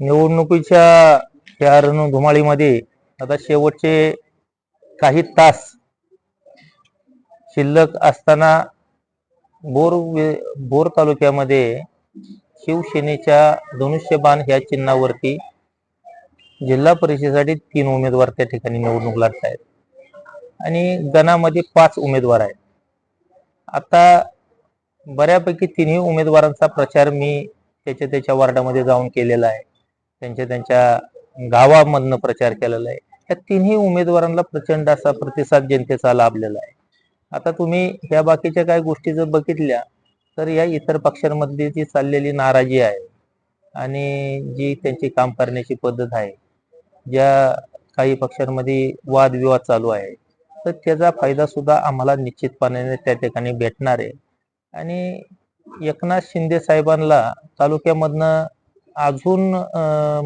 निवडणुकीच्या या रणधुमाळीमध्ये आता शेवटचे काही तास शिल्लक असताना बोर बोर तालुक्यामध्ये शिवसेनेच्या धनुष्यबाण ह्या चिन्हावरती जिल्हा परिषदेसाठी तीन उमेदवार त्या ठिकाणी निवडणूक लढत आहेत आणि गणामध्ये पाच उमेदवार आहेत. आता बऱ्यापैकी तिन्ही उमेदवारांचा प्रचार मी त्याच्या त्याच्या वार्डामध्ये जाऊन केलेला आहे. त्यांच्या त्यांच्या गावामधनं प्रचार केलेला आहे. या तिन्ही उमेदवारांना प्रचंड असा प्रतिसाद जनतेचा लाभलेला आहे. आता तुम्ही ह्या बाकीच्या काही गोष्टी जर बघितल्या तर या इतर पक्षांमधली जी चाललेली नाराजी आहे आणि जी त्यांची काम करण्याची पद्धत आहे ज्या काही पक्षांमध्ये वादविवाद चालू आहे तर त्याचा फायदा सुद्धा आम्हाला निश्चितपणे त्या ठिकाणी भेटणार आहे. आणि एकनाथ शिंदे साहेबांना तालुक्यामधनं अजून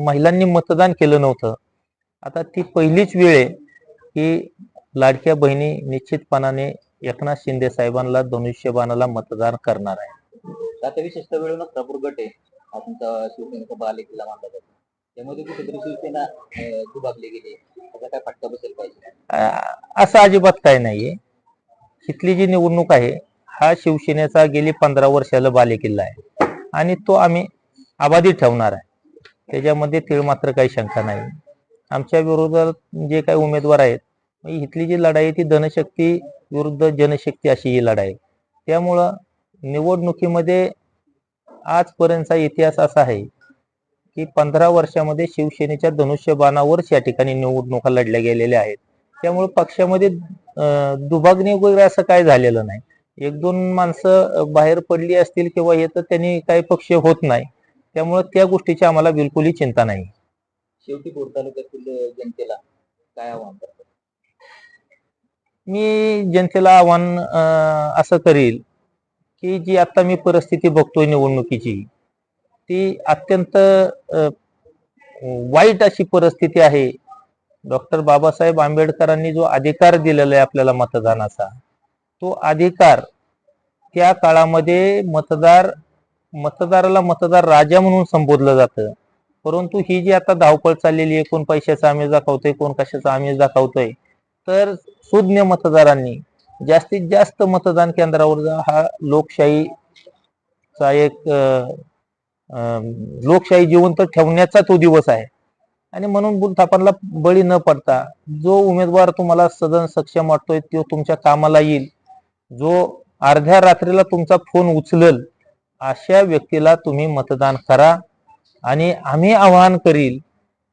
महिलांनी मतदान केलं नव्हतं. आता ती पहिलीच वेळ आहे की लाडक्या बहिणी निश्चितपणाने एकनाथ शिंदे साहेबांना धनुष्यबाणाला मतदान करणार आहे. आता विशेषतः वेळूनच प्रभूर गट आहे. तुमचा शिवसेनेचा बाले किल्ला मानला जातो. त्यामध्ये कुठेतरी शिवसेना दुभागली गेली त्याचा काय फटका बसेल पाहिजे असं अजिबात काय नाहीये. इथली जी निवडणूक आहे हा शिवसेनेचा गेली पंधरा वर्षाला बालेकिल्ला आहे. आणि तो आम्ही आबादी ठेवणार आहे. त्याच्यामध्ये तीळ मात्र काही शंका नाही. आमच्या विरोधात जे काही उमेदवार आहेत मग इथली जी लढाई आहे ती धनशक्ती विरुद्ध जनशक्ती अशी ही लढाई आहे. त्यामुळं निवडणुकीमध्ये आजपर्यंतचा इतिहास असा आहे की पंधरा वर्षामध्ये शिवसेनेच्या धनुष्यबाणावरच या ठिकाणी निवडणुका लढल्या गेलेल्या आहेत. त्यामुळे पक्षामध्ये दुभागणी वगैरे असं काय झालेलं नाही. एक दोन माणसं बाहेर पडली असतील किंवा हे तर त्यांनी काही पक्ष होत नाही. त्यामुळे त्या गोष्टीची आम्हाला बिलकुलही चिंता नाही. शेवटी बोर तालुक्यातील जनतेला काय आव्हान करतात? मी जनतेला आव्हान असं करील की जी आता मी परिस्थिती बघतोय निवडणुकीची ती अत्यंत वाईट अशी परिस्थिती आहे. डॉक्टर बाबासाहेब आंबेडकरांनी जो अधिकार दिलेला आहे आपल्याला मतदानाचा तो अधिकार त्या काळामध्ये मतदार मतदाराला मतदार राजा म्हणून संबोधलं जातं. परंतु ही जी आता धावपळ चाललेली आहे कोण पैशाचा आमिष दाखवतोय कोण कशाचा आमिष दाखवतोय तर सुज्ञ मतदारांनी जास्तीत जास्त मतदान केंद्रावर जा हा लोकशाहीचा एक लोकशाही जिवंत ठेवण्याचा तो दिवस आहे. आणि म्हणून बुलथापांना बळी न पडता जो उमेदवार तुम्हाला सदन सक्षम वाटतोय तो तुमच्या कामाला येईल. जो अर्ध्या रात्रीला तुमचा फोन उचलल अशा व्यक्तीला तुम्ही मतदान करा आणि आम्ही आवाहन करील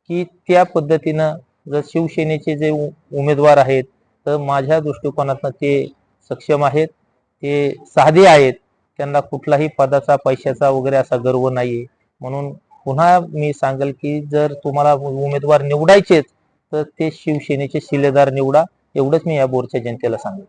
की त्या पद्धतीनं जर शिवसेनेचे जे उमेदवार आहेत तर माझ्या दृष्टिकोनातनं ते सक्षम आहेत ते साधे आहेत. त्यांना कुठलाही पदाचा पैशाचा वगैरे असा गर्व नाहीये. म्हणून पुन्हा मी सांगेल की जर तुम्हाला उमेदवार निवडायचेच तर ते शिवसेनेचे शिलेदार निवडा. एवढंच मी या बोरच्या जनतेला सांगेल.